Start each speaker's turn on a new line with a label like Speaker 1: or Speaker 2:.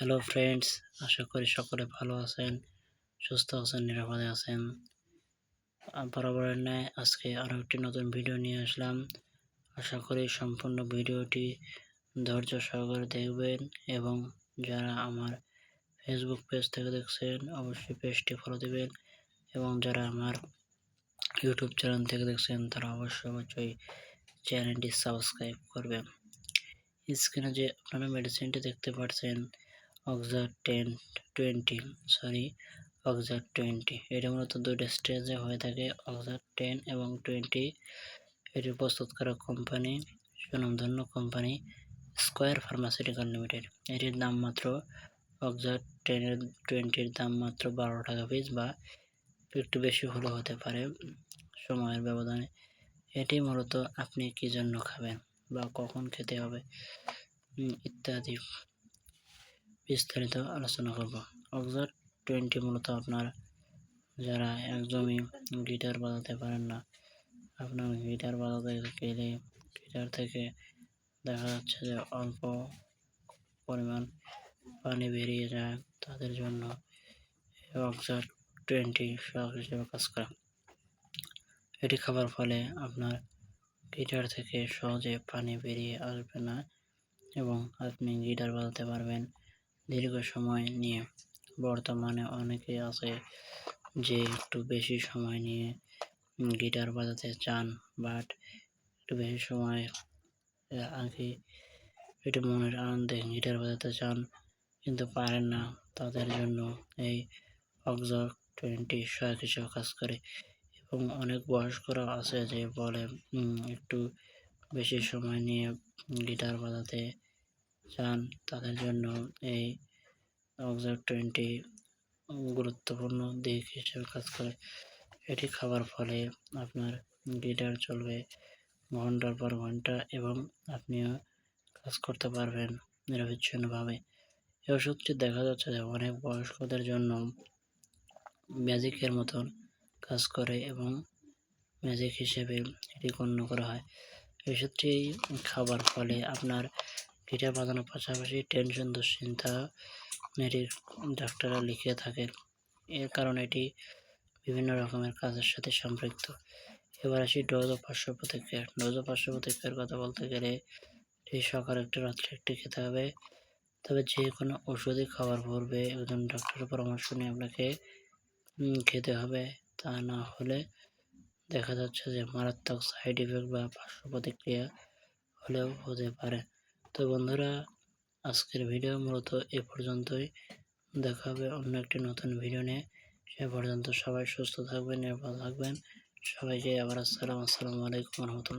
Speaker 1: Hello friends আশা করি সকলে ভালো আছেন, সুস্থ আছেন, নিরাপদে আছেন। বরাবরের ন্যায় আজকে আরও একটি নতুন ভিডিও নিয়ে আসলাম। আশা করি সম্পূর্ণ ভিডিওটি ধৈর্য সহকারে দেখবেন এবং যারা আমার ফেসবুক পেজ থেকে দেখছেন, অবশ্যই পেজটি ফলো দেবেন এবং যারা আমার ইউটিউব চ্যানেল থেকে দেখছেন, তারা অবশ্যই অবশ্যই চ্যানেলটি সাবস্ক্রাইব করবেন। স্ক্রিনে যে আপনারা মেডিসিনটি দেখতে পাচ্ছেন Oxar ten, twenty, sorry, Oxar twenty. এটা মূলত দুইটা স্টেজে হয়ে থাকে, অক্সার টেন এবং টোয়েন্টি। এটি প্রস্তুতকারক কোম্পানি, সুনামধন্য কোম্পানি, স্কোয়ার ফার্মাসিউটিক্যাল লিমিটেড। এটির দাম মাত্র, অক্সার টেনের টোয়েন্টির দাম মাত্র বারো টাকা পিস বা একটু বেশি হলেও হতে পারে, সময়ের ব্যবধানে। এটি মূলত আপনি কী জন্য খাবেন বা কখন খেতে হবে ইত্যাদি। বিস্তারিত আলোচনা করব। অক্সার টোয়েন্টি মূলত আপনার যারা একদমই গিটার বাজাতে পারেন না, আপনার গিটার বাজাতে গেলে গিটার থেকে দেখা যাচ্ছে যে অল্প পরিমাণ পানি বেরিয়ে যায় তাদের জন্য অক্সার টোয়েন্টি সহায়ক হিসেবে কাজ করে। এটি খাবার ফলে আপনার গিটার থেকে সহজে পানি বেরিয়ে আসবে না এবং আপনি গিটার বাজাতে পারবেন দীর্ঘ সময় নিয়ে। বর্তমানে অনেকে আছে যে একটু বেশি সময় নিয়ে গিটার বাজাতে চান, বাট একটু বেশি সময় আগে একটু মনের আনন্দে গিটার বাজাতে চান, কিন্তু পারেন না। তাদের জন্য এই অক্সর টোয়েন্টি সহায়ক হিসেবে কাজ করে। এবং অনেক বয়স্করা আছে যে বলে একটু বেশি সময় নিয়ে গিটার বাজাতে চান, তাদের জন্য এই অক্সর টোয়েন্টি গুরুত্বপূর্ণ দিক হিসেবে কাজ করে। এটি খাবার ফলে আপনার গিটার চলবে ঘণ্টার পর ঘণ্টা এবং আপনিও কাজ করতে পারবেন নিরবিচ্ছিন্নভাবে। এই ওষুধটি দেখা যাচ্ছে যে অনেক বয়স্কদের জন্য ম্যাজিকের মতন কাজ করে এবং ম্যাজিক হিসেবে এটি গণ্য করা হয়। ওষুধটি খাবার ফলে আপনার গিটার বাজানোর পাশাপাশি টেনশন দুশ্চিন্তা এটি ডাক্তাররা লিখে থাকেন। এর কারণ এটি বিভিন্ন রকমের কাজের সাথে সম্পৃক্ত। এবার আসি ডোজ ও পার্শ্ব প্রতিক্রিয়া ডোজ ও পার্শ্ব প্রতিক্রিয়ার কথা বলতে গেলে এই সকালে একটি, রাত্রে একটি খেতে হবে। তবে যে কোনো ওষুধই খাওয়ার পূর্বে একজন ডাক্তারের পরামর্শ নিয়ে আপনাকে খেতে হবে। তা না হলে দেখা যাচ্ছে যে মারাত্মক সাইড ইফেক্ট বা পার্শ্ব প্রতিক্রিয়া হলেও হতে পারে। তো বন্ধুরা, আজকের ভিডিও মূলত এ পর্যন্তই। দেখা হবে অন্য একটি নতুন ভিডিও নিয়ে। সে পর্যন্ত সবাই সুস্থ থাকবেন, নিরাপদ থাকবেন। সবাইকে আবার আসসালাম আসসালামু আলাইকুম রহমতুল্লাহ।